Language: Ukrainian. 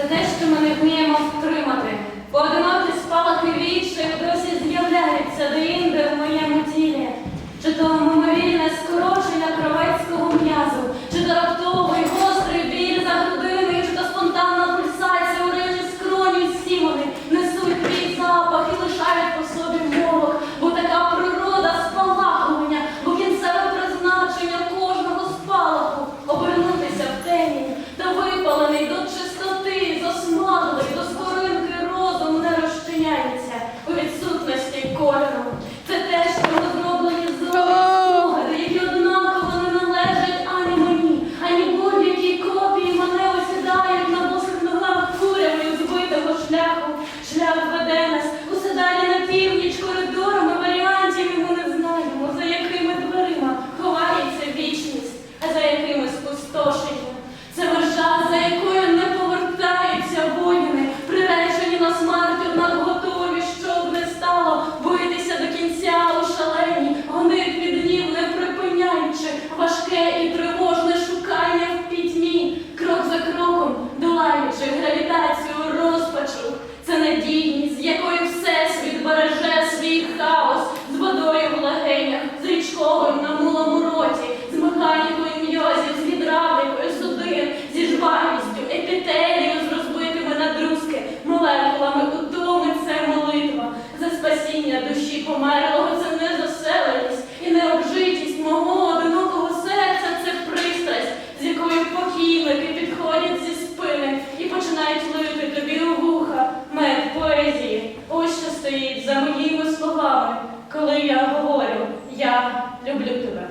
Це те, що стоїть за моїми словами, коли я говорю, я люблю тебе.